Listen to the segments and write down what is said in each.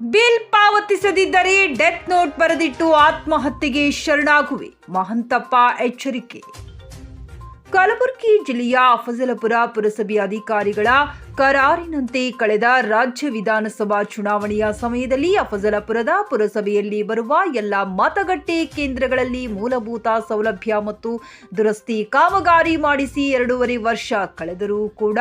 Bill ಪಾವತಿಸದಿದ್ದರೆ death note ಬರೆದಿಟ್ಟು ಆತ್ಮಹತ್ಯೆಗೆ ಶರಣಾಗುವೆ. ಮಹಂತಪ್ಪ ಎಚ್ಚರಿಕೆ. ಕಲಬುರಗಿ ಜಿಲ್ಲೆಯ ಅಫಜಲಪುರ ಪುರಸಭೆ ಅಧಿಕಾರಿಗಳ ಕರಾರಿನಂತೆ ಕಳೆದ ರಾಜ್ಯ ವಿಧಾನಸಭಾ ಚುನಾವಣೆಯ ಸಮಯದಲ್ಲಿ ಅಫಜಲಪುರದ ಪುರಸಭೆಯಲ್ಲಿ ಬರುವ ಎಲ್ಲ ಮತಗಟ್ಟೆ ಕೇಂದ್ರಗಳಲ್ಲಿ ಮೂಲಭೂತ ಸೌಲಭ್ಯ ಮತ್ತು ದುರಸ್ತಿ ಕಾಮಗಾರಿ ಮಾಡಿಸಿ ಎರಡೂವರೆ ವರ್ಷ ಕಳೆದರೂ ಕೂಡ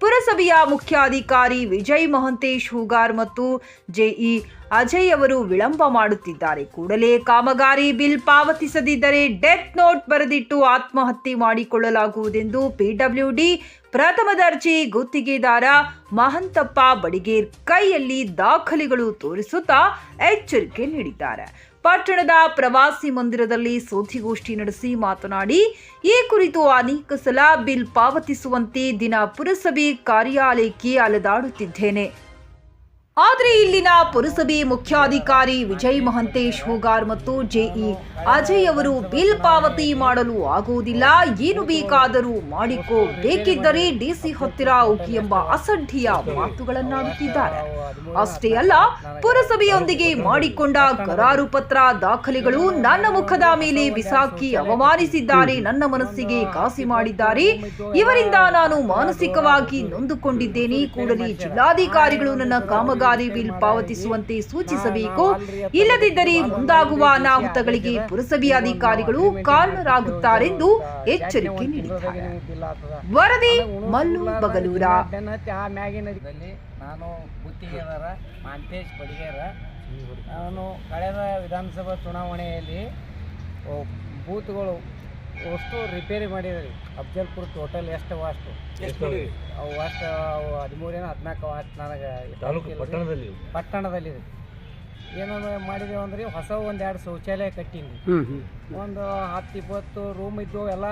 ಪುರಸಭೆಯ ಮುಖ್ಯಾಧಿಕಾರಿ ವಿಜಯ್ ಮಹಂತೇಶ್ ಹೂಗಾರ್ ಮತ್ತು ಜೆಇ ಅಜಯ್ ಅವರು ವಿಳಂಬ ಮಾಡುತ್ತಿದ್ದಾರೆ. ಕೂಡಲೇ ಕಾಮಗಾರಿ ಬಿಲ್ ಪಾವತಿಸದಿದ್ದರೆ ಡೆತ್ ನೋಟ್ ಬರೆದಿಟ್ಟು ಆತ್ಮಹತ್ಯೆ ಮಾಡಿಕೊಳ್ಳಲಾಗುವುದೆಂದು ಪಿಡಬ್ಲ್ಯೂಡಿ ಪ್ರಥಮ ದರ್ಜೆ ಗುತ್ತಿಗೆದಾರ ಮಹಂತಪ್ಪ ಬಡಿಗೇರ್ ಕೈಯಲ್ಲಿ ದಾಖಲೆಗಳು ತೋರಿಸುತ್ತಾ ಎಚ್ಚರಿಕೆ ನೀಡಿದ್ದಾರೆ. ಪಟ್ಟಣದ ಪ್ರವಾಸಿ ಮಂದಿರದಲ್ಲಿ ಸುದ್ದಿಗೋಷ್ಠಿ ನಡೆಸಿ ಮಾತನಾಡಿ, ಈ ಕುರಿತು ಅನೇಕ ಸಲ ಬಿಲ್ ಪಾವತಿಸುವಂತೆ ದಿನ ಪುರಸಭೆ ಕಾರ್ಯಾಲಯಕ್ಕೆ ಅಲೆದಾಡುತ್ತಿದ್ದೇನೆ. ಆದರೆ ಇಲ್ಲಿನ ಪುರಸಭೆ ಮುಖ್ಯಾಧಿಕಾರಿ ವಿಜಯ್ ಮಹಂತೇಶ್ ಹೋಗಾರ್ ಮತ್ತು ಜೆಇ ಅಜಯ್ ಅವರು ಬಿಲ್ ಪಾವತಿ ಮಾಡಲು ಆಗುವುದಿಲ್ಲ. ಏನು ಬೇಕಾದರೂ ಮಾಡಿಕೋ ಬೇಕಿದ್ದರೆ ಡಿಸಿ ಹತ್ತಿರ ಹೋಗಿ ಎಂಬ ಅಸಡ್ಡಿಯ ಮಾತುಗಳನ್ನಾಡುತ್ತಿದ್ದಾರೆ. ಅಷ್ಟೇ ಅಲ್ಲ, ಪುರಸಭೆಯೊಂದಿಗೆ ಮಾಡಿಕೊಂಡ ಕರಾರು ಪತ್ರ ದಾಖಲೆಗಳು ನನ್ನ ಮುಖದ ಮೇಲೆ ಬಿಸಾಕಿ ಅವಮಾನಿಸಿದ್ದಾರೆ, ನನ್ನ ಮನಸ್ಸಿಗೆ ಕಾಸಿ ಮಾಡಿದ್ದಾರೆ. ಇವರಿಂದ ನಾನು ಮಾನಸಿಕವಾಗಿ ನೊಂದುಕೊಂಡಿದ್ದೇನೆ. ಕೂಡಲೇ ಜಿಲ್ಲಾಧಿಕಾರಿಗಳು ನನ್ನ ಕಾಮಗಾರಿ ಬಿಲ್ ಪಾವತಿಸುವಂತೆ ಸೂಚಿಸಬೇಕು ಇಲ್ಲದಿದ್ದರೆ ಮುಂದಾಗುವ ಅನಾಹುತಗಳಿಗೆ ಪುರಸಭೆ ಅಧಿಕಾರಿಗಳು ಕಾರಣರಾಗುತ್ತಾರೆಂದು ಎಚ್ಚರಿಕೆ ನೀಡಿದ್ದಾರೆ ವರದಿ ಮಲ್ಲು ಬಗಲೂರ ನಾನು ಗುತ್ತಿಗೆದಾರ ಮಾಂತೇಶ್ ಬಡಿಗೇರ ನಾನು ಕಳೆದ ವಿಧಾನಸಭಾ ಚುನಾವಣೆಯಲ್ಲಿ ಬೂತ್ಗಳು ಅಷ್ಟು ರಿಪೇರಿ ಮಾಡಿದ್ರಿ ಅಫ್ಜಲ್ಪುರ ಟೋಟಲ್ ಎಷ್ಟು ಅಷ್ಟು ಅವು ವಾಸ್ಟ್ ಅವು ಹದಿಮೂರೇನ ಹದಿನಾಲ್ಕು ವಾಸ್ಟ್ ನನಗೆ ಪಟ್ಟಣದಲ್ಲಿ ಪಟ್ಟಣದಲ್ಲಿ ಪಟ್ಟಣದಲ್ಲಿ ಏನಂದ್ರೆ ಮಾಡಿದೆವು ಅಂದ್ರೆ ಹೊಸ ಒಂದು ಎರಡು ಶೌಚಾಲಯ ಕಟ್ಟೀನಿ ಒಂದು ಹತ್ತು ಇಪ್ಪತ್ತು ರೂಮ್ ಇದ್ದು ಎಲ್ಲ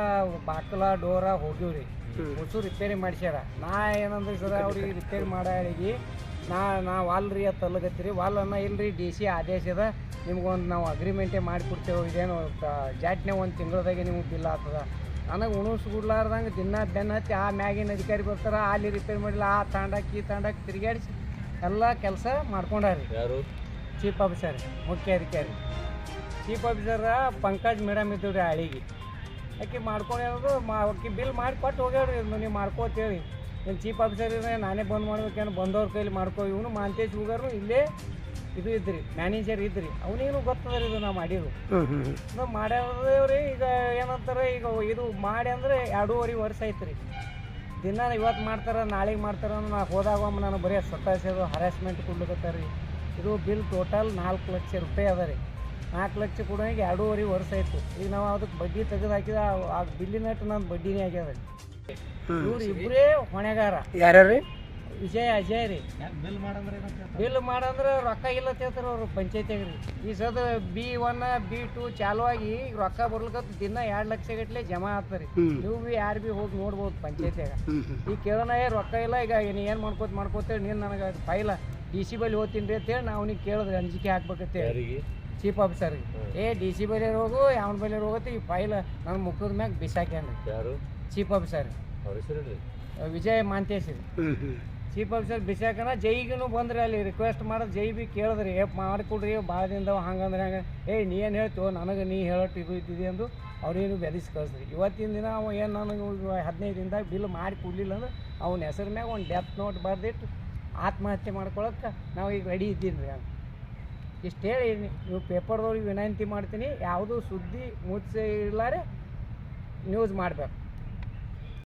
ಬಾಕಲ ಡೋರ ಹೋಗಿವ್ರಿ ಹೊಸ ರಿಪೇರಿ ಮಾಡಿಸ್ಯಾರ. ನಾ ಏನಂದ್ರೆ ಸರ್ ಅವ್ರಿಗೆ ರಿಪೇರಿ ಮಾಡಾಳಿಗೆ ನಾ ನಾ ವಾಲ್ ರೀ ಅದು ತಲಗತ್ತೀರಿ. ವಾಲ್ ಅನ್ನ ಇಲ್ರಿ ಡಿ ಸಿ ಆದೇಶ ಅದ. ನಿಮ್ಗೊಂದು ನಾವು ಅಗ್ರಿಮೆಂಟೇ ಮಾಡಿಕೊಡ್ತೇವೆ. ಇದೇನು ಜಾಟ್ನೇ ಒಂದು ತಿಂಗಳದಾಗೆ ನಿಮ್ಗೆ ಬಿಲ್ ಆಗ್ತದ. ನನಗೆ ಉಣಿಸ್ಬಿಡ್ಲಾರ್ದಂಗೆ ದಿನ ಬೆನ್ನ ಹತ್ತಿ ಆ ಮ್ಯಾಗಿನ ಅಧಿಕಾರಿ ಬರ್ತಾರೆ ಅಲ್ಲಿ ರಿಪೇರಿ ಮಾಡಿಲ್ಲ ಆ ತಾಂಡಕ್ಕೆ ಈ ತಾಂಡಕ್ಕೆ ತಿರುಗಾಡಿಸಿ ಎಲ್ಲ ಕೆಲಸ ಮಾಡ್ಕೊಂಡಾರಿ. ಯಾರು? ಚೀಫ್ ಆಫೀಸರ್ ಮುಖ್ಯ ಅಧಿಕಾರಿ. ಚೀಫ್ ಆಫೀಸರ ಪಂಕಜ್ ಮೇಡಮ್ ಇದ್ದು ರೀ ಹಳಿಗೆ ಆಕೆ ಮಾಡ್ಕೊಂಡು ಮಾ ಆಕೆ ಬಿಲ್ ಮಾಡಿ ಕೊಟ್ಟು ಹೋಗ್ಯಾಡ್ರಿ ನೀವು ಮಾಡ್ಕೋತೇಳಿ. ಏನು ಚೀಫ್ ಆಫೀಸರ್ ಇದ್ರೆ ನಾನೇ ಬಂದ್ ಮಾಡ್ಬೇಕೇನು ಬಂದವ್ರ ಕೈಲಿ ಮಾಡ್ಕೋ ಇವನು ಮಾಂತೇಶ್ ಹೋಗಾರು ಇಲ್ಲೇ ಇದು ಇದ್ರಿ ಮ್ಯಾನೇಜರ್ ಇದ್ರಿ. ಅವನಿಗೂ ಗೊತ್ತದ ಇದು ನಾವು ಮಾಡಿರು ನಾವು ಮಾಡ್ಯಾವ್ರಿ ಈಗ ಏನಂತಾರೆ ಈಗ ಇದು ಮಾಡಿ ಅಂದ್ರೆ ಎರಡೂವರೆ ವರ್ಷ ಐತ್ರಿ ದಿನ ಇವತ್ತು ಮಾಡ್ತಾರೆ ನಾಳೆಗೆ ಮಾಡ್ತಾರೆ ನಾ ಹೋದಾಗ ನಾನು ಬರೀ ಸತಾಯಿಸೋದು ಹರಾಸ್ಮೆಂಟ್ ರೀ ಇದು ಬಿಲ್ ಟೋಟಲ್ ನಾಲ್ಕು ಲಕ್ಷ ರೂಪಾಯಿ ಅದ ರೀ. ನಾಲ್ಕು ಲಕ್ಷ ಕೂಡ ಈಗ ಎರಡೂವರೆ ವರ್ಷ ಆಯಿತು. ಈಗ ನಾವು ಅದಕ್ಕೆ ಬಡ್ಡಿ ತೆಗೆದು ಹಾಕಿದ ಆ- ಆ ಬಿಲ್ಲಿನಟ್ಟು ನಾನು ಬಡ್ಡಿನೇ ಆಗ್ಯದ ರೀ ಇವ್ರು ಇಬ್ಬರೇ ಹೊಣೆಗಾರ. ಯಾರ್ಯಾರು? ವಿಷಯ ಅಜಯ್ ರೀ. ಬಿಲ್ ಮಾಡಂದ್ರೆ ಬಿಲ್ ಮಾಡಂದ್ರೆ ರೊಕ್ಕ ಇಲ್ಲ ಹೇಳ್ತಾರೆ ಅವರು ಪಂಚಾಯತಿಯಾಗ ರೀ ಈ ಸದ ಬಿ ಒನ್ ಬಿ ಟು ಚಾಲು ಆಗಿ ರೊಕ್ಕ ಬರ್ಲಿಕ್ಕತ್ತು ದಿನ ಎರಡು ಲಕ್ಷ ಗಟ್ಲೆ ಜಮಾ ಆಗ್ತಾರೆ ನೀವು ಬಿ ಯಾರು ಬಿ ಹೋಗಿ ನೋಡ್ಬೋದು ಪಂಚಾಯತಿಯಾಗ. ಈಗ ಕೇಳೋಣ ಏ ರೊಕ್ಕ ಇಲ್ಲ ಈಗ ನೀನು ಏನು ಮಾಡ್ಕೋತ ಮಾಡ್ಕೋತೇಳಿ ನೀನು ನನಗೆ ಫೈಲ ಡಿ ಸಿ ಬಳಿ ಓದ್ತೀನಿ ರೀ ಅಂತೇಳಿ ನಾವು ಅವ್ನಿಗೆ ಕೇಳಿದ್ರೆ ಅಂಜಿಕೆ ಹಾಕ್ಬೇಕಂತೇಳಿ ಚೀಫ್ ಆಫೀಸರ್ಗೆ ಏ ಡಿ ಸಿ ಬಳಿ ಹೋಗು ಯಾವನ ಬಳಿ ಹೋಗುತ್ತೆ ಈ ಫೈಲ್ ನನ್ನ ಮುಖದ ಮ್ಯಾಗ ಬಿಸಾಕ್ಯಾನ ಯಾರು? Chief officer Vijay Mantesh. Chief officer ಬಿಸಾಕನ ಜೈಗೂ ಬಂದ್ರಿ ಅಲ್ಲಿ ರಿಕ್ವೆಸ್ಟ್ ಮಾಡೋದು ಜೈ ಬಿ ಕೇಳಿದ್ರಿ. ಏ, ಮಾಡಿಕೊಡ್ರಿ ಭಾಳ ದಿನದವ ಹಂಗಂದ್ರೆ ಹಂಗೆ. ಏಯ್ ನೀ ಏನು ಹೇಳ್ತೀವೋ ನನಗೆ ನೀ ಹೇಳೋಟ್ ಇದು ಇದ್ದಿದೆ ಅಂದು ಅವ್ರೇನು ಬೆದರಿಸಿ ಕಳಿಸ್ರಿ. ಇವತ್ತಿನ ದಿನ ಅವ ಏನು ನನಗೆ ಹದಿನೈದು ದಿನದಾಗ ಬಿಲ್ ಮಾಡಿ ಕೊಡಲಿಲ್ಲ ಅಂದ್ರೆ ಅವನ ಹೆಸರು ಮ್ಯಾಗ ಒಂದು ಡೆತ್ ನೋಟ್ ಬರೆದಿಟ್ಟು ಆತ್ಮಹತ್ಯೆ ಮಾಡ್ಕೊಳಕ್ಕೆ ನಾವು ಈಗ ರೆಡಿ ಇದ್ದೀನಿ ರೀ ಇಷ್ಟು ಹೇಳಿ ನೀವು ಪೇಪರ್ದವ್ರಿಗೆ ವಿನಂತಿ ಮಾಡ್ತೀನಿ, ಯಾವುದೂ ಸುದ್ದಿ ಮುಚ್ಚಿ ಇರ್ಲಾರೆ ನ್ಯೂಸ್ ಮಾಡಬೇಕು.